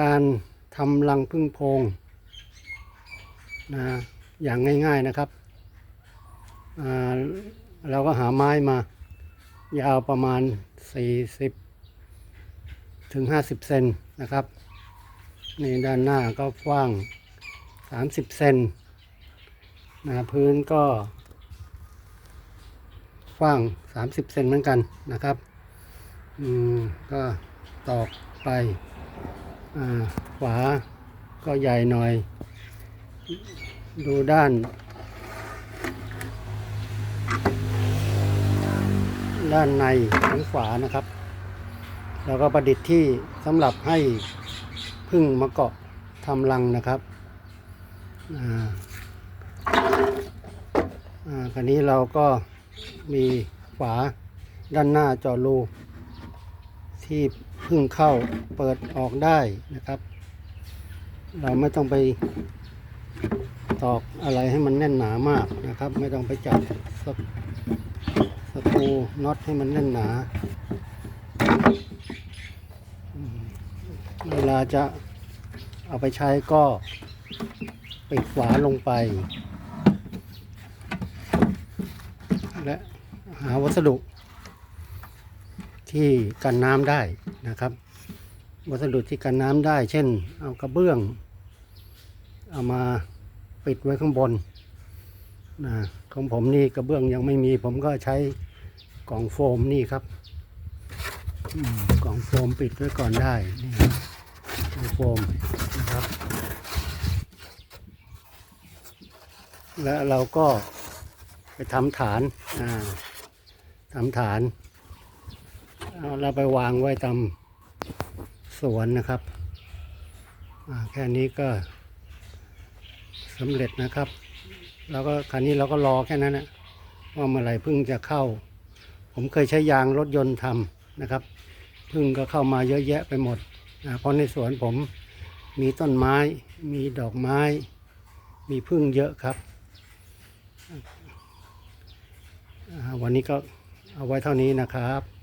การทำรังพึ่งโพงนะอย่างง่ายๆนะครับเราก็หาไม้มายาวประมาณ 40 ถึง 50 เซนนะครับนี่ด้านหน้าก็กว้าง 30 เซนนะพื้นก็กว้าง 30 เซนเหมือนกันนะครับ อืม ก็ตอกไป ขวาก็ใหญ่หน่อย ดูด้าน ด้านในของฝานะครับ แล้วก็ประดิษฐ์ที่สำหรับให้พึ่งมาเกาะทำรังนะครับอ่าอ่าคราวนี้เราก็มีฝาด้านหน้าจอรูที่ พึ่งเข้าเปิดออกได้นะครับ เราไม่ต้องไปตอกอะไรให้มันแน่นหนามากนะครับ ไม่ต้องไปจับสกสกรูน็อตให้มันแน่นหนา เวลาจะเอาไปใช้ก็ปิดฝาลงไป และหาวัสดุ ที่กันน้ำได้นะครับ วัสดุที่กันน้ำได้ เช่น เอากระเบื้อง เอามาปิดไว้ข้างบนนะของผมนี่กระเบื้องยังไม่มี ผมก็ใช้กล่องโฟมนี่ครับกล่องโฟมปิดไว้ก่อนได้นี่ครับกล่องโฟมนะครับ และเราก็ไปทำฐานทำฐาน เราไปวางไว้ตามสวนนะครับ แค่นี้ก็สำเร็จนะครับ แล้วก็คราวนี้เราก็รอแค่นั้นนะว่าเมื่อไหร่พึ่งจะเข้า ผมเคยใช้ยางรถยนต์ทำนะครับ พึ่งก็เข้ามาเยอะแยะไปหมดเพราะในสวนผมมีต้นไม้ มีดอกไม้ มีพึ่งเยอะครับ วันนี้ก็เอาไว้เท่านี้นะครับ